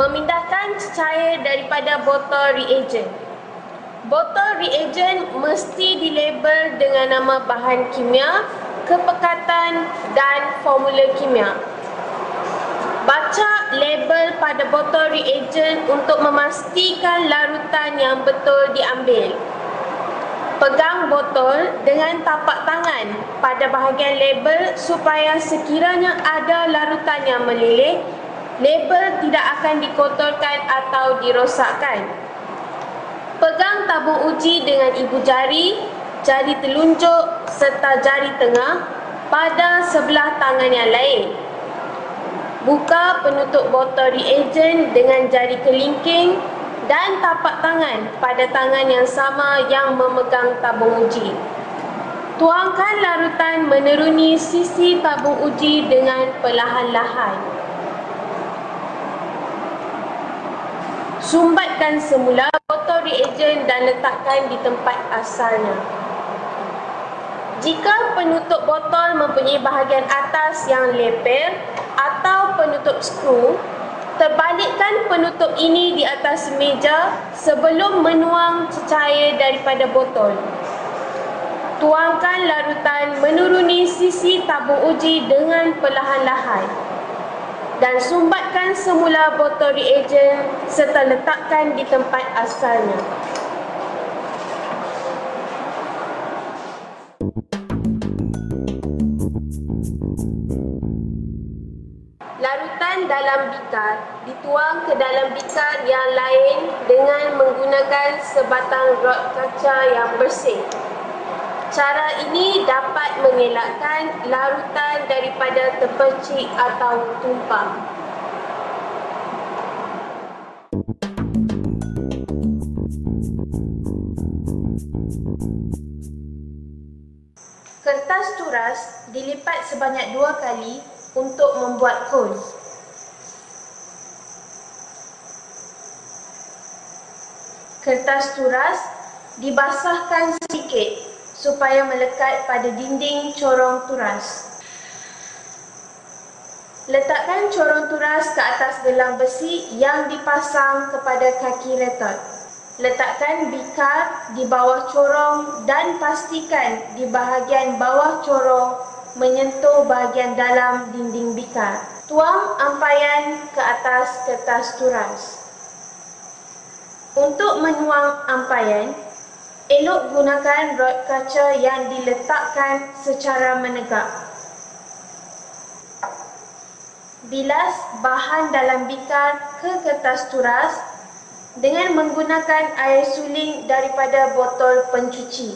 memindahkan cecair daripada botol reagent. Botol reagent mesti dilabel dengan nama bahan kimia, kepekatan dan formula kimia. Baca label pada botol reagent untuk memastikan larutan yang betul diambil. Pegang botol dengan tapak tangan pada bahagian label supaya sekiranya ada larutan yang meleleh, label tidak akan dikotorkan atau dirosakkan. Pegang tabung uji dengan ibu jari, jari telunjuk serta jari tengah pada sebelah tangan yang lain. Buka penutup botol reagent dengan jari kelingking dan tapak tangan pada tangan yang sama yang memegang tabung uji. Tuangkan larutan meneruni sisi tabung uji dengan perlahan-lahan. Sumbatkan semula botol reagent dan letakkan di tempat asalnya. Jika penutup botol mempunyai bahagian atas yang leper atau penutup skru, terbalikkan penutup ini di atas meja sebelum menuang cecair daripada botol. Tuangkan larutan menuruni sisi tabung uji dengan perlahan-lahan dan sumbatkan semula botol reagent serta letakkan di tempat asalnya. Larutan dalam bikar dituang ke dalam bikar yang lain dengan menggunakan sebatang rod kaca yang bersih. Cara ini dapat mengelakkan larutan daripada terpercik atau tumpah. Kertas turas dilipat sebanyak dua kali untuk membuat kon. Kertas turas dibasahkan sedikit supaya melekat pada dinding corong turas. Letakkan corong turas ke atas gelang besi yang dipasang kepada kaki retot. Letakkan bikar di bawah corong dan pastikan di bahagian bawah corong menyentuh bahagian dalam dinding bikar. Tuang ampaian ke atas kertas turas. Untuk menuang ampaian, Elok gunakan rod kaca yang diletakkan secara menegak. Bilas bahan dalam bikar ke kertas turas dengan menggunakan air suling daripada botol pencuci.